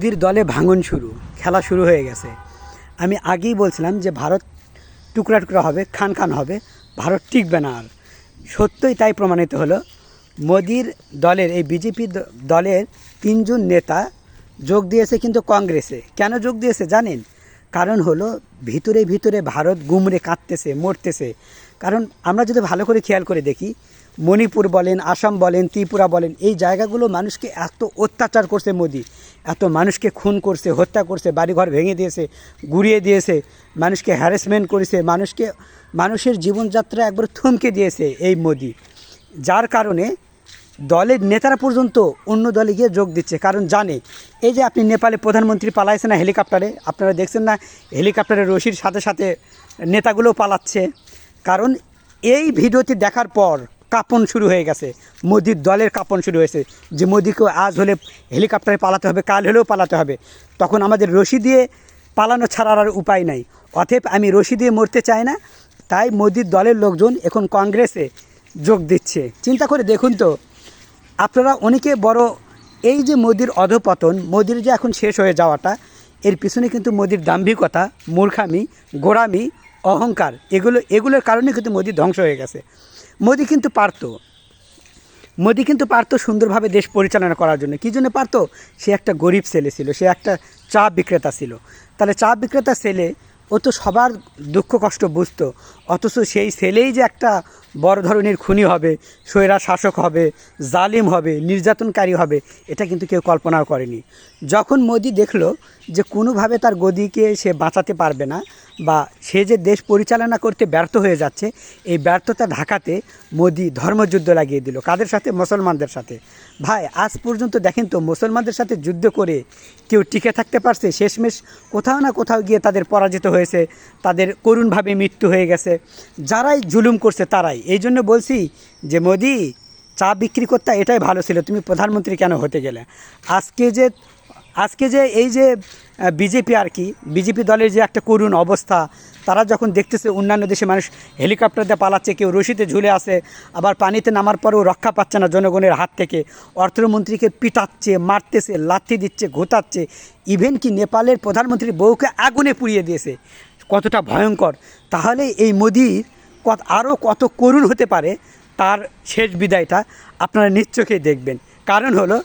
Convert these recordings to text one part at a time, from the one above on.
মোদির দলে ভাঙন শুরু, খেলা শুরু হয়ে গেছে। আমি আগেই বলছিলাম যে ভারত টুকরা টুকরা হবে, খান খান হবে, ভারত টিকবে না আর। সত্যই তাই প্রমাণিত হলো, মোদির দলের, এই বিজেপি দলের তিনজন নেতা যোগ দিয়েছে কিন্তু কংগ্রেসে। কেন যোগ দিয়েছে জানেন? কারণ হলো ভিতরে ভিতরে ভারত গুমরে কাঁদতেছে, মরতেছে। কারণ আমরা যদি ভালো করে খেয়াল করে দেখি মণিপুর বলেন, আসাম বলেন, ত্রিপুরা বলেন, এই জায়গাগুলো মানুষকে এত অত্যাচার করছে মোদি। এত মানুষকে খুন করছে, হত্যা করছে, বাড়িঘর ভেঙে দিয়েছে, গুড়িয়ে দিয়েছে, মানুষকে হ্যারাসমেন্ট করেছে, মানুষকে, মানুষের জীবনযাত্রা একবার থমকে দিয়েছে এই মোদি। যার কারণে দলের নেতারা পর্যন্ত অন্য দলে গিয়ে যোগ দিচ্ছে। কারণ জানে, এই যে আপনি নেপালে প্রধানমন্ত্রী পালাইছে না হেলিকপ্টারে, আপনারা দেখছেন না হেলিকপ্টারের রশির সাথে সাথে নেতাগুলোও পালাচ্ছে। কারণ এই ভিডিওটি দেখার পর কাপন শুরু হয়ে গেছে। মোদির দলের কাপন শুরু হয়েছে। যে মোদিকে আজ হলে হেলিকপ্টারে পালাতে হবে, কাল হলেও পালাতে হবে। তখন আমাদের রশি দিয়ে পালানো ছাড়ার আর উপায় নাই। অতএব আমি রশি দিয়ে মরতে চাই না, তাই মোদির দলের লোকজন এখন কংগ্রেসে যোগ দিচ্ছে। চিন্তা করে দেখুন তো, আপনারা অনেকে বড়, এই যে মোদির অধপতন, মোদির যে এখন শেষ হয়ে যাওয়াটা, এর পিছনে কিন্তু মোদির দাম্ভিকতা, মূর্খামি, গোড়ামি, অহংকার, এগুলো, এগুলোর কারণে কিন্তু মোদি ধ্বংস হয়ে গেছে। মোদি কিন্তু পারতো। মোদি কিন্তু পারতো সুন্দরভাবে দেশ পরিচালনা করার জন্য। কী জন্য পারতো? সে একটা গরিব ছেলে ছিল, সে একটা চা বিক্রেতা ছিল। তাহলে চা বিক্রেতা ছেলে, ও তো সবার দুঃখ কষ্ট বুঝতো। অথচ সেই ছেলেই যে একটা বড় ধরনের খুনি হবে, স্বৈরা শাসক হবে, জালিম হবে, নির্যাতনকারী হবে, এটা কিন্তু কেউ কল্পনাও করেনি। যখন মোদি দেখল যে কোনোভাবে তার গদিকে সে বাঁচাতে পারবে না বা সে যে দেশ পরিচালনা করতে ব্যর্থ হয়ে যাচ্ছে, এই ব্যর্থতা ঢাকাতে মোদি ধর্মযুদ্ধ লাগিয়ে দিল। কাদের সাথে? মুসলমানদের সাথে। ভাই, আজ পর্যন্ত দেখেন তো, মুসলমানদের সাথে যুদ্ধ করে কেউ টিকে থাকতে পারছে? শেষমেশ কোথাও না কোথাও গিয়ে তাদের পরাজিত হয়েছে, তাদের করুণভাবে মৃত্যু হয়ে গেছে। যারাই জুলুম করছে তারাই। এই জন্য বলছি যে মোদি, চা বিক্রি করতে এটাই ভালো ছিল। তুমি প্রধানমন্ত্রী কেন হতে গেলে? আজকে যে আজকে যে এই যে বিজেপি আর কি, বিজেপি দলের যে একটা করুণ অবস্থা, তারা যখন দেখতেছে অন্যান্য দেশে মানুষ হেলিকপ্টার দিয়ে পালাচ্ছে, কেউ রশিতে ঝুলে আছে, আবার পানিতে নামার পরেও রক্ষা পাচ্ছে না জনগণের হাত থেকে, অর্থমন্ত্রীকে পিটাচ্ছে, মারতেছে, লাথি দিচ্ছে ঘোতাচ্ছে ইভেন কি নেপালের প্রধানমন্ত্রীর বউকে আগুনে পুড়িয়ে দিয়েছে, কতটা ভয়ঙ্কর। তাহলে এই মোদির কত আরও কত করুণ হতে পারে, তার শেষ বিদায়টা আপনারা নিশ্চয়ই দেখবেন। কারণ হলো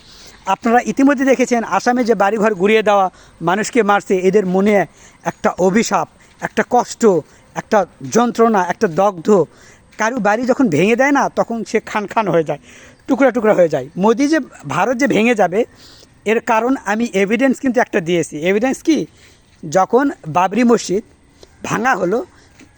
আপনারা ইতিমধ্যে দেখেছেন আসামে যে বাড়িঘর ঘুরিয়ে দেওয়া মানুষকে মারছে, এদের মনে একটা অভিশাপ, একটা কষ্ট, একটা যন্ত্রণা, একটা দগ্ধ। কারও বাড়ি যখন ভেঙে দেয় না, তখন সে খান খান হয়ে যায়, টুকরা টুকরা হয়ে যায়। মোদি যে ভারত যে ভেঙে যাবে, এর কারণ আমি এভিডেন্স কিন্তু একটা দিয়েছি। এভিডেন্স কি? যখন বাবরি মসজিদ ভাঙা হলো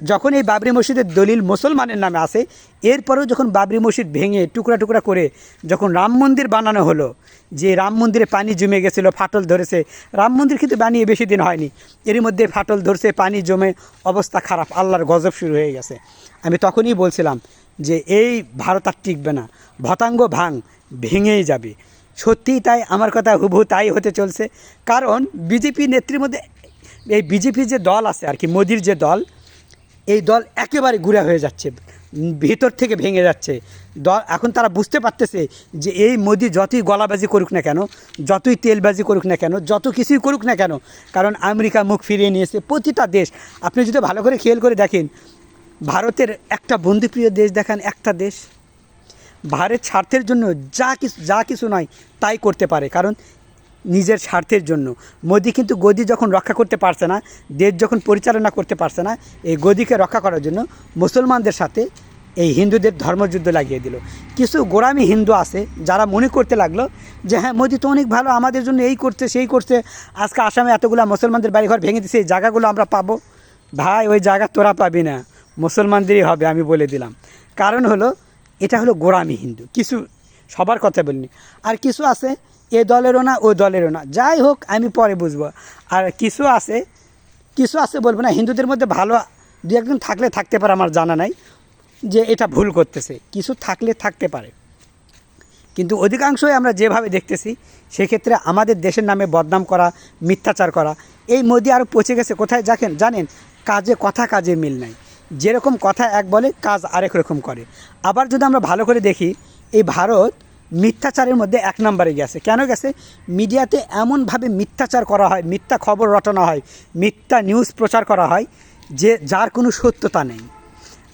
যখন এই বাবরি মসজিদের দলিল মুসলমানের নামে আসে, এরপরেও যখন বাবরি মসজিদ ভেঙে টুকরা টুকরা করে যখন রাম মন্দির বানানো হলো, যে রাম মন্দিরে পানি জমে গেছিল, ফাটল ধরেছে, রাম মন্দির কিন্তু বানিয়ে বেশি দিন হয়নি। এরই মধ্যে ফাটল ধরছে, পানি জমে, অবস্থা খারাপ, আল্লাহর গজব শুরু হয়ে গেছে। আমি তখনই বলছিলাম যে এই ভারত আর টিকবে না, ভতাঙ্গ ভাঙ ভেঙেই যাবে। সত্যিই তাই, আমার কথা হুবহু তাই হতে চলছে। কারণ বিজেপি নেত্রীর মধ্যে, এই বিজেপির যে দল আছে আর কি, মোদির যে দল এই দল একেবারে গুঁড়া হয়ে যাচ্ছে, ভেতর থেকে ভেঙে যাচ্ছে। দল এখন তারা বুঝতে পারতেছে যে এই মোদি যতই গলাবাজি করুক না কেন, যতই তেলবাজি করুক না কেন, যত কিছুই করুক না কেন, কারণ আমেরিকা মুখ ফিরিয়ে নিয়েছে প্রতিটা দেশ। আপনি যদি ভালো করে খেয়াল করে দেখেন, ভারতের একটা বন্ধুপ্রিয় দেশ দেখান, একটা দেশ। ভারত স্বার্থের জন্য যা কিছু যা কিছু নয়, তাই করতে পারে। কারণ নিজের স্বার্থের জন্য। মোদি কিন্তু গদি যখন রক্ষা করতে পারছে না, দেশ যখন পরিচালনা করতে পারছে না, এই গদিকে রক্ষা করার জন্য মুসলমানদের সাথে এই হিন্দুদের ধর্মযুদ্ধ লাগিয়ে দিল। কিছু গোড়ামি হিন্দু আছে যারা মনে করতে লাগল যে হ্যাঁ মোদি তো অনেক ভালো, আমাদের জন্য এই করছে, সেই করছে, আজকে আসামে এতগুলো মুসলমানদের বাড়িঘর ভেঙে দিচ্ছে এই জায়গাগুলো আমরা পাবো? ভাই, ওই জায়গা তোরা পাবি না, মুসলমানদেরই হবে, আমি বলে দিলাম। কারণ হলো, এটা হলো গোড়ামি হিন্দু, কিছু সবার কথা বলিনি। আর কিছু আছে এ দলেরও না, ও দলেরও না। যাই হোক, আমি পরে বুঝব। আর কিছু আছে কিছু আছে বলব না, হিন্দুদের মধ্যে ভালো দু একজন থাকলে থাকতে পারে আমার জানা নাই, যে এটা ভুল করতেছে। কিছু থাকলে থাকতে পারে। কিন্তু অধিকাংশই আমরা যেভাবে দেখতেছি, সেক্ষেত্রে আমাদের দেশের নামে বদনাম করা, মিথ্যাচার করা, এই মোদি আরও পচে গেছে, কোথায় যাকেন জানেন, কাজে কথা, কাজে মিল নাই। যেরকম কথা এক বলে, কাজ আরেক রকম করে। আবার যদি আমরা ভালো করে দেখি, এই ভারত মিথ্যাচারের মধ্যে এক নম্বরে গেছে। কেন গেছে? মিডিয়াতে এমনভাবে মিথ্যাচার করা হয়, মিথ্যা খবর রটানো হয়, মিথ্যা নিউজ প্রচার করা হয় যে যার কোনো সত্যতা নেই।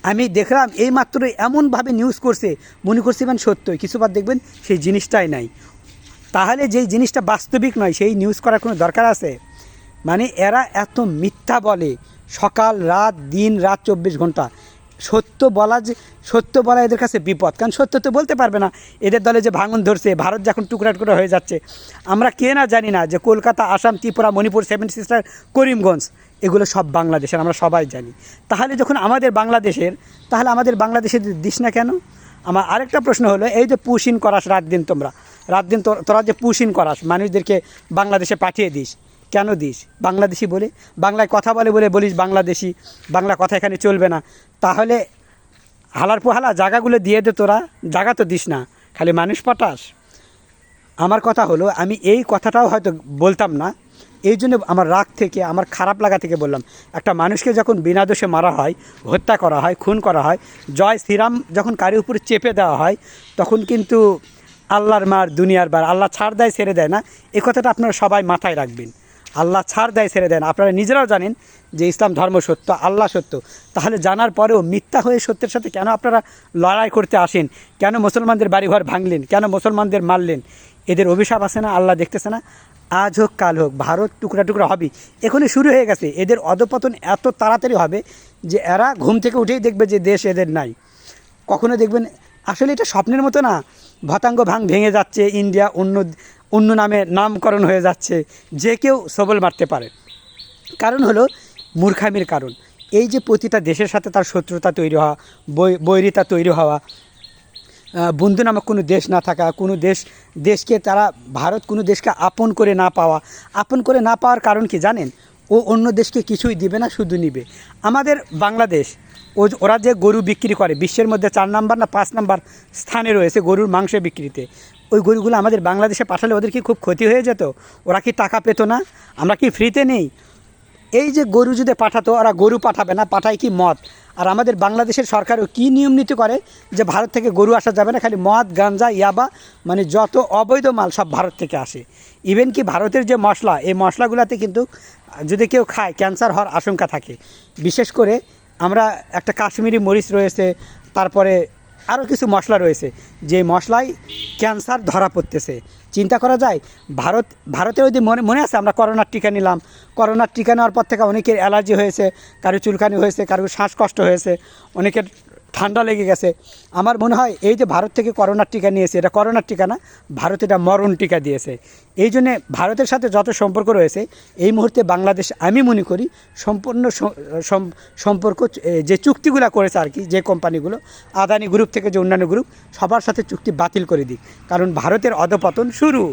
আমি দেখলাম এইমাত্র এমনভাবে নিউজ করছে, মনে করছিলেন সত্যই। কিছুবার দেখবেন, সেই জিনিসটাই নাই। তাহলে যেই জিনিসটা বাস্তবিক নয়, সেই নিউজ করার কোনো দরকার আছে? মানে এরা এত মিথ্যা বলে, সকাল, রাত, দিন, রাত, চব্বিশ ঘণ্টা। সত্য বলা যে, সত্য বলা এদের কাছে বিপদ। কারণ সত্য তো বলতে পারবে না। এদের দলে যে ভাঙন ধরছে, ভারত যখন টুকরা টুকরা হয়ে যাচ্ছে, আমরা কে না জানি না যে কলকাতা, আসাম, ত্রিপুরা, মণিপুর, সেভেন সিস্টার, করিমগঞ্জ, এগুলো সব বাংলাদেশের, আমরা সবাই জানি। তাহলে যখন আমাদের বাংলাদেশের, তাহলে আমাদের বাংলাদেশের দিস না কেন? আমার আরেকটা প্রশ্ন হলো, এই যে পুশিন করাস, রাত দিন তোমরা, রাত দিন তোর- যে পুশিন করাস, মানুষদেরকে বাংলাদেশে পাঠিয়ে দিস কেন দিস? বাংলাদেশি বলে? বাংলায় কথা বলে বলে বলিস বাংলাদেশি। বাংলা কথা এখানে চলবে না। তাহলে হালার পোহালা জায়গাগুলো দিয়ে দে তোরা। জায়গা তো দিস না। খালি মানুষ পাঠাস আমার কথা হলো, আমি এই কথাটাও হয়তো বলতাম না। এই জন্য আমার রাগ থেকে, আমার খারাপ লাগা থেকে বললাম। একটা মানুষকে যখন বিনা দোষে মারা হয়, হত্যা করা হয়, খুন করা হয়, জয় শ্রীরাম যখন কারি উপরে চেপে দেওয়া হয়, তখন কিন্তু আল্লাহর মার, দুনিয়ার বার, আল্লাহ ছাড় দেয়, ছেড়ে দেয় না। এ কথাটা আপনারা সবাই মাথায় রাখবেন। আল্লাহ ছাড় দেয়, ছেড়ে দেন আপনারা নিজেরাও জানেন যে ইসলাম ধর্ম সত্য, আল্লাহ সত্য। তাহলে জানার পরেও মিথ্যা হয়ে সত্যের সাথে কেন আপনারা লড়াই করতে আসেন? কেন মুসলমানদের বাড়িঘর ভাঙলেন? কেন মুসলমানদের মারলেন? এদের অভিশাপ আছে না? আল্লাহ দেখতেছে না? আজ হোক, কাল হোক, ভারত টুকরা টুকরা হবে এখনই শুরু হয়ে গেছে। এদের অধপতন এত তাড়াতাড়ি হবে যে এরা ঘুম থেকে উঠেই দেখবে যে দেশ এদের নাই। কখনো দেখবেন, আসলে এটা স্বপ্নের মতো না। ভতাঙ্গ ভাঙ ভেঙে যাচ্ছে, ইন্ডিয়া অন্য অন্য নামে নামকরণ হয়ে যাচ্ছে, যে কেউ সবল মারতে পারে। কারণ হলো মূর্খামির কারণ। এই যে প্রতিটা দেশের সাথে তার শত্রুতা তৈরি হওয়া বৈরিতা তৈরি হওয়া বন্ধু নামক কোনো দেশ না থাকা, কোনো দেশ, দেশকে তারা, ভারত কোনো দেশকে আপন করে না পাওয়া, আপন করে না পাওয়ার কারণ কি জানেন? ও অন্য দেশকে কিছুই দিবে না, শুধু নিবে। আমাদের বাংলাদেশ, ও ওরা যে গরু বিক্রি করে, বিশ্বের মধ্যে চার নাম্বার না পাঁচ নাম্বার স্থানে রয়েছে গরুর মাংস বিক্রিতে। ওই গরুগুলো আমাদের বাংলাদেশে পাঠালে ওদের কি খুব ক্ষতি হয়ে যেত? ওরা কি টাকা পেতো না? আমরা কি ফ্রিতে নেই? এই যে গরু যদি পাঠাতো, ওরা গরু পাঠাবে না, পাঠায় কি মদ? আর আমাদের বাংলাদেশের সরকারও কী নিয়ম নীতি করে যে ভারত থেকে গরু আসা যাবে না, খালি মদ, গাঞ্জা, ইয়াবা মানে যত অবৈধ মাল সব ভারত থেকে আসে। ইভেন কি ভারতের যে মশলা, এই মশলাগুলোতে কিন্তু যদি কেউ খায় ক্যান্সার হওয়ার আশঙ্কা থাকে। বিশেষ করে আমরা একটা কাশ্মীরি মরিচ রয়েছে, তারপরে আরও কিছু মশলা রয়েছে। যে মশলায় ক্যান্সার ধরা পড়তেছে। চিন্তা করা যায়, ভারত ভারতে ওই মনে মনে আছে আমরা করোনার টিকা নিলাম। করোনার টিকা নেওয়ার পর থেকে অনেকের অ্যালার্জি হয়েছে, কারও চুলকানি হয়েছে, কারও শ্বাসকষ্ট হয়েছে, অনেকের ঠান্ডা লেগে গেছে। আমার মনে হয় এই যে ভারত থেকে করোনার টিকা নিয়েছে, এটা করোনার টিকা না, ভারত এটা মরণ টিকা দিয়েছে। এই জন্যে ভারতের সাথে যত সম্পর্ক রয়েছে, এই মুহূর্তে বাংলাদেশ, আমি মনে করি, সম্পূর্ণ সম্পর্ক যে চুক্তিগুলো করেছে আর কি, যে কোম্পানিগুলো, আদানি গ্রুপ থেকে যে অন্যান্য গ্রুপ, সবার সাথে চুক্তি বাতিল করে দিক। কারণ ভারতের অধপতন শুরু।